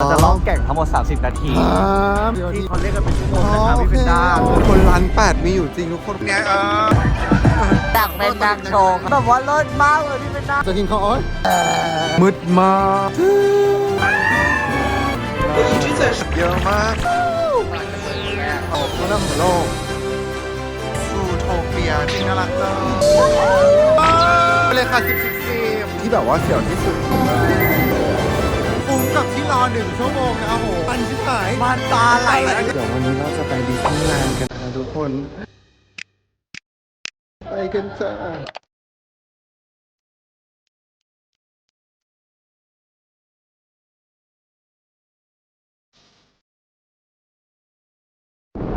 เราจะล่องแก่งทั้งหมด 30 นาที ครับที่เขาเรียกกันเป็นชั่วโมงอ๋อนะครับโอพี่เคเป็นด้าคนล้านแปดมีอยู่จริงทุกคนเนี่ยเออดักเป็นดักโชว์ครับแบบว่าเลิศมากเลยพี่เป็นด้าจะกินข้าวอ้อยมืดมากเยอะมากโอ้โหเรื่องของโลกซูโทเปียที่น่ารักจังไปเลยค่ะสิบสิบสิบที่แบบว่าเสียวที่สุดคุ้ม กับที่รอหนึ่งชั่วโมงนะโอ้โหปันชิบหายมันตาไหลแล้วเดี๋ยววันนี้เราจะไปดิสนีย์แลนด์กันนะทุกคน ไปกันจ้า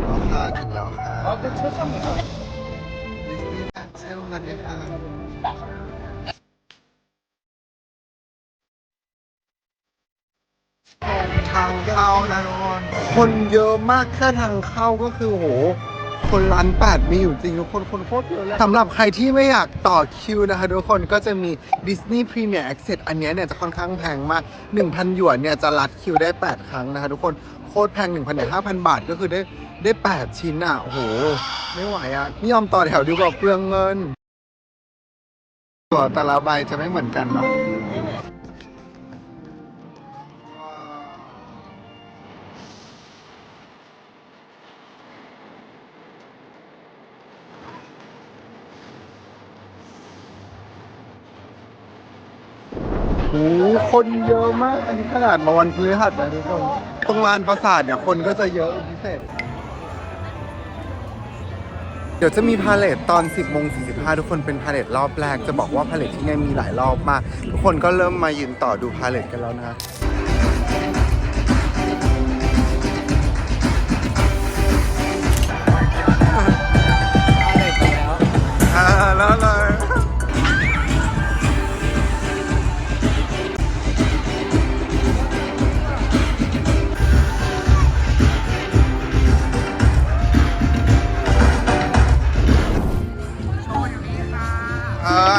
เราค่ะถึงแล้วค่ะดิสนีย์แลนด์ใช่โรงแรมเนี่ยค่ะ ทางเข้านะทุกคนคนเยอะมากแค่ทางเข้าก็คือโห คนล้านแปดมีอยู่จริงทุกคนคนโคตรเยอะเลยสำหรับใครที่ไม่อยากต่อคิวนะคะทุกคนก็จะมี Disney Premier Access อันเนี้ยเนี่ยจะค่อนข้างแพงมาก 1,000 หยวนเนี่ยจะรัดคิวได้ 8 ครั้งนะคะทุกคนโคตรแพง1,000ถึง5,000 บาทก็คือได้ได้ 8 ชิ้นอะโอ้โห ไม่ไหวอะนี่ยอมต่อแถวดีกว่าเปลืองเงินตัวแต่ละใบจะไม่เหมือนกันเนาะ คนเยอะมาก อันนี้ขนาดมาวันพฤหัสนะทุกคนตรงลานปราสาทเนี่ยคนก็จะเยอะพิเศษ เดี๋ยวจะมีพาเลทตอน 10โมง45 ทุกคนเป็นพาเลทรอบแรก จะบอกว่าพาเลทที่นี่มีหลายรอบมาก ทุกคนก็เริ่มมายืนต่อดูพาเลทกันแล้วนะ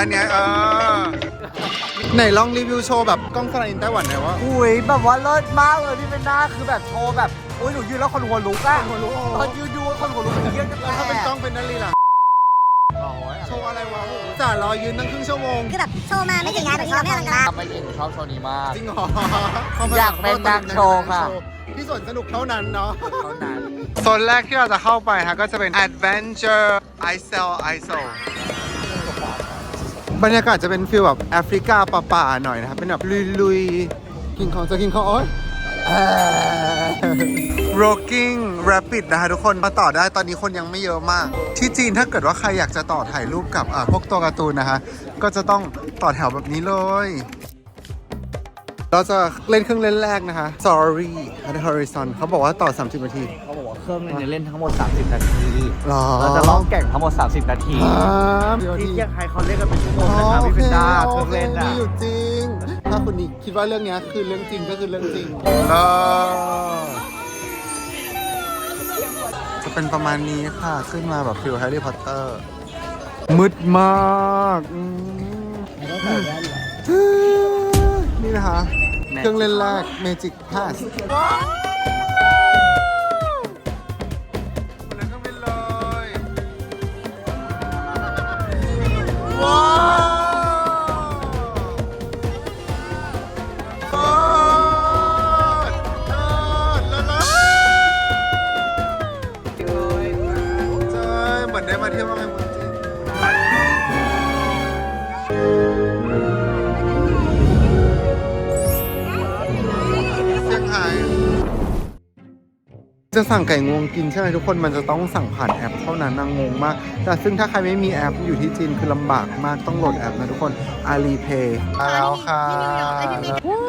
เอออันเนี้ยเออไหนลองรีวิวโชว์แบบกล้องสไลด์ไต้หวันหน่อยว่าอุ้ยแบบว่าเลิศมากเลยพี่เป็นด้าคือแบบโชว์แบบอุ้ยหนูยืนแล้วคนหัวลุกอะคนหัวลุกตอนยืนดูคนหัวลุกเยอะกันแล้วถ้าเป็นกล้องเป็นนาฬิล่ะโชว์อะไรวะจ่ารอยืนตั้งครึ่งชั่วโมงคือแบบโชว์มาไม่ถึงงานแบบนี้เราไม่อลังการไม่เห็นชอบโชว์นี้มากจริงเหรออยากเป็นนางโชว์ค่ะที่สวนสนุกเท่านั้นเนาะเท่านั้นโซนแรกที่เราจะเข้าไปฮะก็จะเป็น Adventure i s l i s l บรรยากาศจะเป็นฟีลแบบแอฟริกาป่าๆหน่อยนะครับ เป็นแบบลุยๆกินของจะกินของโอ๊ย Rocking Rapid นะคะทุกคนมาต่อได้ตอนนี้คนยังไม่เยอะมาก ที่จีนถ้าเกิดว่าใครอยากจะต่อถ่ายรูปกับอ่าพวกตัวการ์ตูนนะคะก็จะต้องต่อแถวแบบนี้เลย เราจะเล่นเครื่องเล่นแรกนะคะ Sorry at Horizon เขาบอกว่าต่อ 30นาที เขาบอกว่าเครื่องเล่นเนี่ยเล่นทั้งหมด 30 นาทีรอเราจะล่องแก่งทั้งหมด 30 นาทีครับที่เรียกใครเขาเรียกกันเป็นชั่วโมงอ๋อนะครับโอพี่เคเป็นด้าเคโอรื่องเคเล่นมีอะอยู่จริง ถ้าคุณนี่คิดว่าเรื่องเนี้ยคือเรื่องจริงก็คือเรื่องจริงเออจะเป็นประมาณนี้ค่ะขึ้นมาแบบฟิลแฮร์รี่พอตเตอร์มืดมากอืมนี่นะคะ เครื่องเล่นแรก Magic Pass จะสั่งไก่งวงกินใช่ไหมทุกคนมันจะต้องสั่งผ่านแอปเท่านั้นนางงงมาก แต่ซึ่งถ้าใครไม่มีแอปอยู่ที่จีนคือลำบากมากต้องโหลดแอปนะทุกคน Alipay มาแล้วค่ะว้า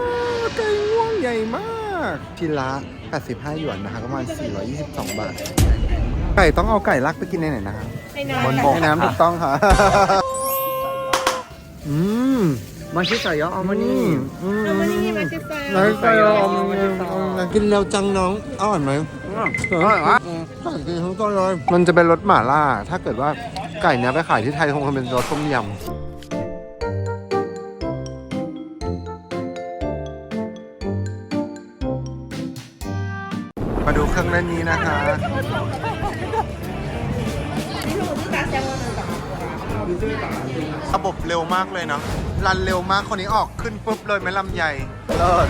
วไก่งวงใหญ่มากชิ้นละ 85 หยวนนะคะประมาณ 422 บาท ไก่ต้องเอาไก่ลักไปกินในไหนนะคะบนบกในน้ำถูกต้องค่ะ อืมมาชิสายอเอามานี่อืมเอามานี่มาชิซาไหนไก่เอามานี่กินแล้วจังน้องอร่อยไหม อร่อยวะไก่กินทั้งต้นเลย มันจะเป็นรสหม่าล่า ถ้าเกิดว่าไก่เนี้ยไปขายที่ไทยคงจะเป็นรสต้มยำมาดูเครื่องเล่นนี้นะคะระบบเร็วมากเลยเนาะ รันเร็วมากคนนี้ออกขึ้นปุ๊บเลยไม่ลำใหญ่เลิศ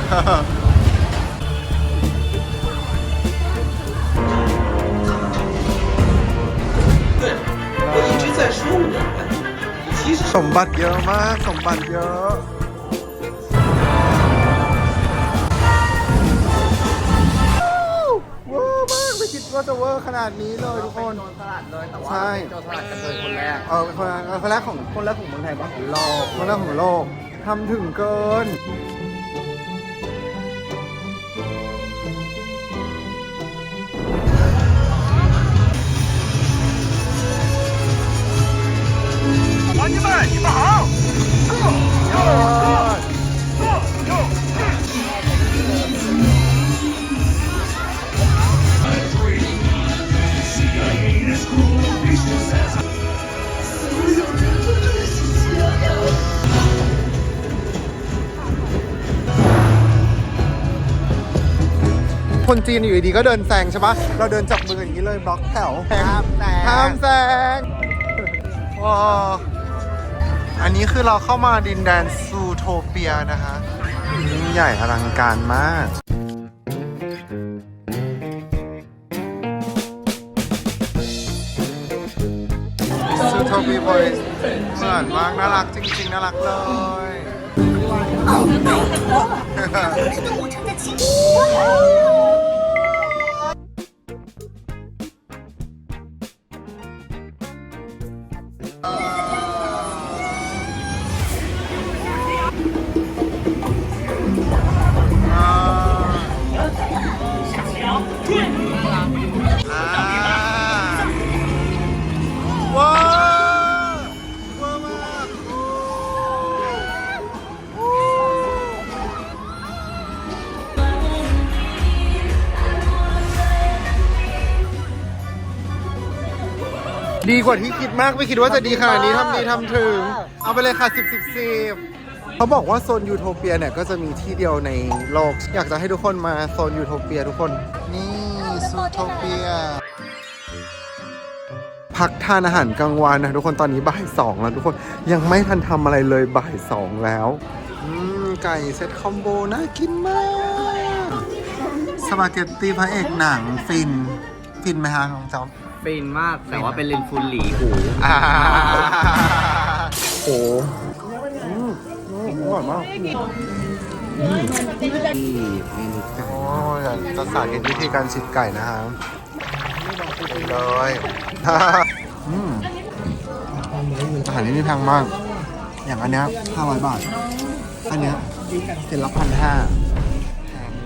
在说我们，其实 สมบัติเยอะมาก สมบัติเยอะ เวอร์มากไม่คิดว่าจะเวอร์ขนาดนี้เลยทุกคน โจรสลัดเลยแต่ว่า ใช่ เป็นโจรสลัดกันเลยคนแรก เออคนแรกคนแรกของคนแรกของเมืองไทยปะ โลก คนแรกของโลกทำถึงเกิน คนจีนอยู่ดีๆก็เดินแซงใช่ปะเราเดินจับมืออย่างนี้เลยบล็อกแถวห้ามแซงห้ามแซงว้าว อันนี้คือเราเข้ามาดินแดนซูโทเปียนะคะยิ่งใหญ่อลังการมากซูโทเปียบอยเหมือนมากน่ารักจริง ๆ น่ารักเลยอ่ ดีกว่าที่คิดมาก ไม่คิดว่าจะดีขนาดนี้ทำดีทำถึง เอาไปเลยค่ะ 10 10 10เขาบอกว่าโซนยูโทเปียเนี่ย ก็จะมีที่เดียวในโลก อยากจะให้ทุกคนมาโซนยูโทเปียทุกคน นี่ซูโทเปีย พักทานอาหารกลางวันนะ ทุกคนตอนนี้บ่ายสองแล้วทุกคนยังไม่ทันทำอะไรเลยบ่ายสองแล้วอืมไก่เซตคอมโบน่ากินมาก สปาเกตตีพระเอกหนังฟิน ฟินไหมฮะน้องจ๊อ ฟินมาก แต่ว่าเป็นเลนส์ฟูลหลีหูอ่าโอ้อืมอืมอร่อยมากที่เมนูไก่โอ้ยอยากจะสาธิตวิธีการฉีดไก่นะฮะไปเลยอืมอาหารที่นี่แพงมาก อย่างอันเนี้ย500บาท อันเนี้ยเจ็ดละพันห้า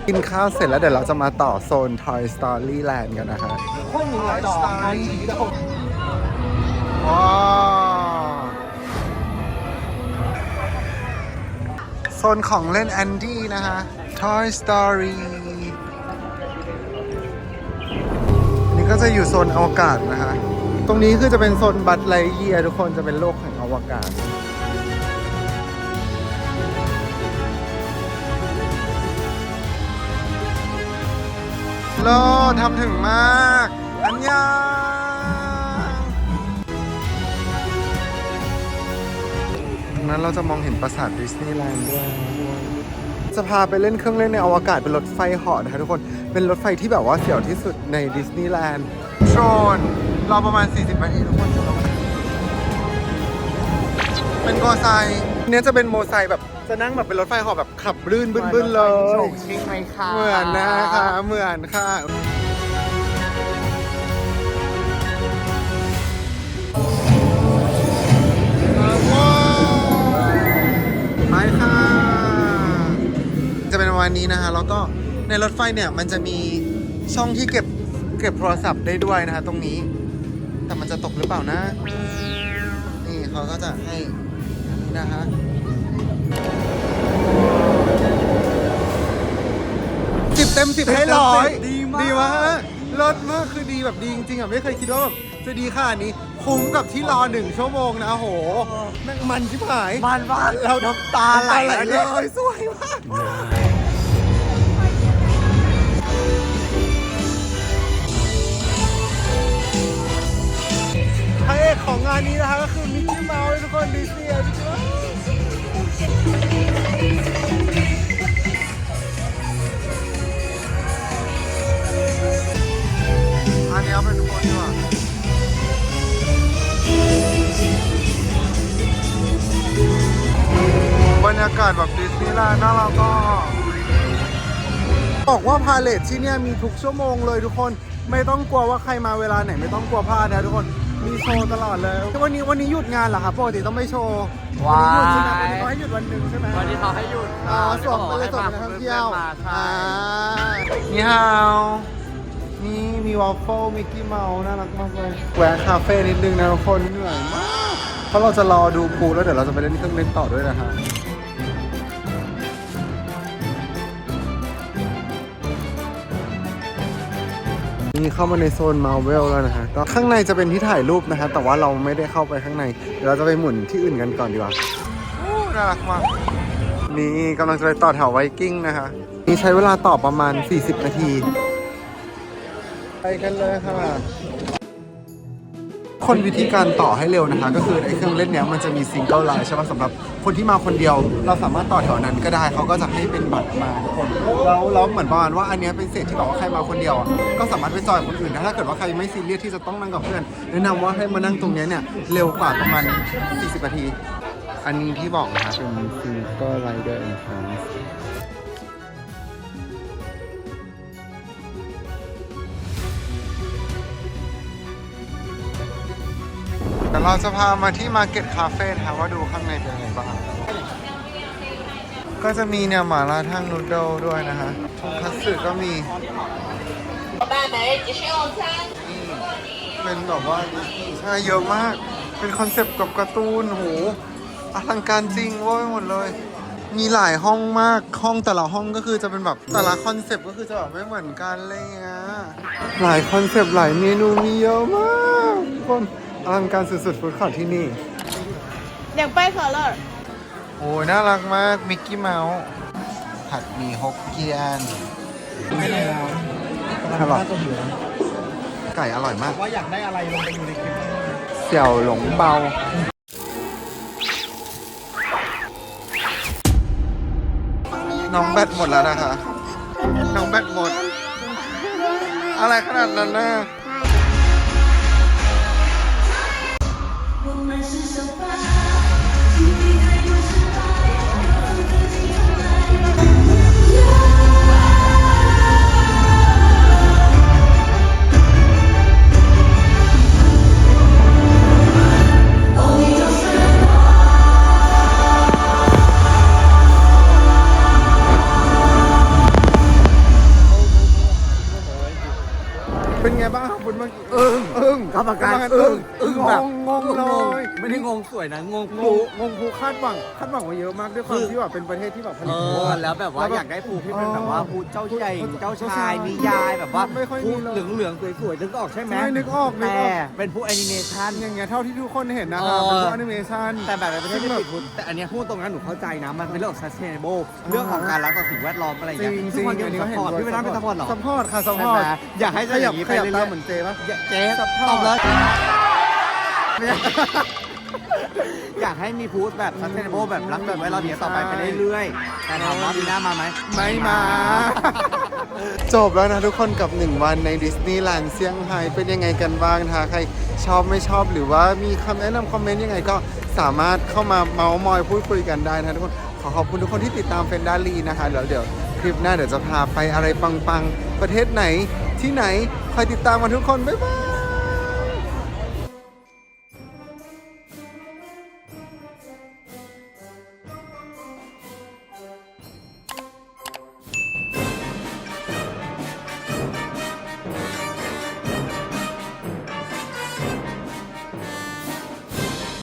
กินข้าวเสร็จแล้วเดี๋ยวเราจะมาต่อโซน Toy Story Land กันนะคะ Toy Story ว้าวโซนของเล่นแอนดี้นะคะ Toy Story นนี้ก็จะอยู่โซนอวกาศนะคะ ตรงนี้คือจะเป็นโซนบัตไลเยียทุกคนจะเป็นโลกแห่งอวกาศ โลทำถึงมาก อันยังตรงนั้นเราจะมองเห็นปราสาทดิสนีย์แลนด์ด้วย จะพาไปเล่นเครื่องเล่นในอวกาศเป็นรถไฟเหาะนะคะทุกคน เป็นรถไฟที่แบบว่าเสี่ยวที่สุดในดิสนีย์แลนด์โชนรอประมาณ 40นาทีทุกคน เป็นโกไซ เนี่ยจะเป็นโมไซค์แบบจะนั่งแบบเป็นรถไฟเหาะแบบขับลื่นบึ้นๆเลยโฉกชิงไหมคะเหมือนนะคะเหมือนค่ะ ไปค่ะ จะเป็นประมาณนี้นะคะ แล้วก็ในรถไฟเนี่ยมันจะมีช่องที่เก็บเก็บโทรศัพท์ได้ด้วยนะคะ ตรงนี้ แต่มันจะตกหรือเปล่านะ นี่เขาก็จะให้ นะฮะสิบเต็มสิบให้ร้อยดีมากดีมารถมากคือดีแบบดีจริงๆอะไม่เคยคิดว่าแบบจะดีขนาดนี้คุ้มกับที่รอหนึ่งชั่วโมงนะโหแม่งมันชิบหายมันมากเราน้ำตาไหลเลยสวยมากพรของงานนี้นะคะก็คือมิกกี้เมาส์ทุกคนดีเซีย์ทุกคน ยากาศแบบดิสนีย์แลนด์น่ารักก็บอกว่าพาเลทที่เนี่ยมีทุกชั่วโมงเลยทุกคนไม่ต้องกลัวว่าใครมาเวลาไหนไม่ต้องกลัวพลาดนะทุกคนมีโชว์ตลอดเลยวันนี้วันนี้หยุดงานเหรอครับปกติต้องไม่โชว์วันนี้หยุดใช่ไหมวันนี้เขาให้หยุดวันหนึ่งใช่ไหมวันนี้เขาให้หยุดอ๋อสวมไปเลยสวมไปนักท่องเที่ยวมาใช่อ่านี่ฮาวนี่มีวอฟเฟิลมิกกี้เมาส์น่ารักมากเลยแวะคาเฟ่นิดนึงนะทุกคนเหนื่อยมากเพราะเราจะรอดูพูลแล้วเดี๋ยวเราจะไปเล่นเครื่องเล่นต่อด้วยนะฮะ นี่เข้ามาในโซนมาเวลแล้วนะฮะก็ข้างในจะเป็นที่ถ่ายรูปนะฮะ แต่ว่าเราไม่ได้เข้าไปข้างใน เดี๋ยวเราจะไปหมุนที่อื่นกันก่อนดีกว่าโอ้น่ารักมาก นี่กำลังจะไปต่อแถวไวกิ้งนะฮะนี่ใช้เวลาต่อประมาณ 40 นาที ไปกันเลยค่ะ คนวิธีการต่อให้เร็วนะคะ ก็คือไอ้เครื่องเล่นเนี้ยมันจะมีซิงเกิลไลน์ใช่ไหมสำหรับคนที่มาคนเดียว เราสามารถต่อแถวนั้นก็ได้เขาก็จะให้เป็นบัตรมาทุกคนแล้วแล้วเหมือนประมาณว่าอันเนี้ยเป็นเศษที่แบบว่าใครมาคนเดียวอะก็สามารถไปจอยกับคนอื่นได้ถ้าเกิดว่าใครไม่ซีเรียสที่จะต้องนั่งกับเพื่อนแนะนำว่าให้มานั่งตรงเนี้ยเนี่ยเร็วกว่าประมาณ 40นาที อันนี้ที่บอกนะคะเป็นซิงเกิลไรเดอร์อินทราน ดี๋ยวเราจะพามาที่ Market Cafe นะคะว่าดูข้างในเป็นยังไงบ้าง ก็จะมีเนี่ยหมาล่าทั่งนูดเดิลด้วยนะฮะทงคัตสึก็มีเป็นแบบว่าใช่เยอะมาก เป็นคอนเซปต์กับการ์ตูนโหอลังการจริงว่าไปหมดเลย มีหลายห้องมาก ห้องแต่ละห้องก็คือจะเป็นแบบแต่ละคอนเซปต์ก็คือจะแบบไม่เหมือนกันเลยอะหลายคอนเซปต์หลายเมนูมีเยอะมากทุกคน อลังการสุดๆ ฟู้ดคอร์ทที่นี่ อยากไปขอเลยโอ้ยน่ารักมาก มิกกี้เมาส์ผัดหมี่ฮกเกี้ยนอร่อยไก่อร่อยมาก ว่าอยากได้อะไรลงไปอยู่ในคลิปเสี่ยวหลงเบา น้องแบตหมดแล้วนะคะ น้องแบตหมด อะไรขนาดนั้นนะ prices of เป็นไงบ้างครับคุณเมื่อกี้อึ้งอึ้งกรรมการอึ้อึ้งงอึ้งแบบงงเลยไม่ได้งงสวยนะงงงปูงงงภูคาดหวังคาดหวังไว้เยอะมากด้วยความคือ ที่แบบเป็นประเทศที่แบบผเอลิตอแล้วแบบว่าอยากได้ปูที่เป็นแบบว่าปูเจ้าใหญ่เจ้าชายนิยายแบบว่าไม่ค่อยมีปูเลยเหลืองเหลืองๆสวยๆนึกออกใช่ไหมใช่นึกออกนึกแต่ออกเป็นผู้แอนิเมชัน อย่างเงี้ยเท่าที่ทุกคนเห็นนะครับเออเป็นพวกแอนิเมชัน แต่แบบในประเทศที่ติดทุนแต่อันเนี้ยพูดตรงนั้นหนูเข้าใจนะ มันเป็นเรื่องของ sustainable เรื่องของการรักต่อสิ่งแวดล้อมอะไรอย่างจริเงี้งยจซึ่ริงงมันยังอันนี้ซัก็พเห็นพอร์ตด้วย พี่ไม่ได้เป็นซัพพอร์ตหรอซัพพอร์ตค่ะซัพใช่พอไหร์มตอยากให้ขจะอยับย่างนี้ขไปยับเรื่ตาอยมเหมือนเจปะๆเจ๊ซัพพอร์ตตอบเลยอยากให้มีพูดแบบ sustainable แบบรักแบบไว้เราเนี้ยต่อไปไปเรื่อยๆ แต่ถามว่ามีหน้ามาไหม ไม่มา จบแล้วนะทุกคนกับ 1 วันในดิสนีย์แลนด์เซี่ยงไฮ้เป็นยังไงกันบ้างนะคะใครชอบไม่ชอบหรือว่ามีคำแนะนำคอมเมนต์ยังไงก็สามารถเข้ามาเมาส์มอยพูดคุยกันได้นะทุกคน ขอขอบคุณทุกคนที่ติดตามเฟนดาลีนะคะเดี๋ยวเดี๋ยวคลิปหน้าเดี๋ยวจะพาไปอะไรปังๆ ประเทศไหน ที่ไหนคอยติดตามกันทุกคน บ๊ายบาย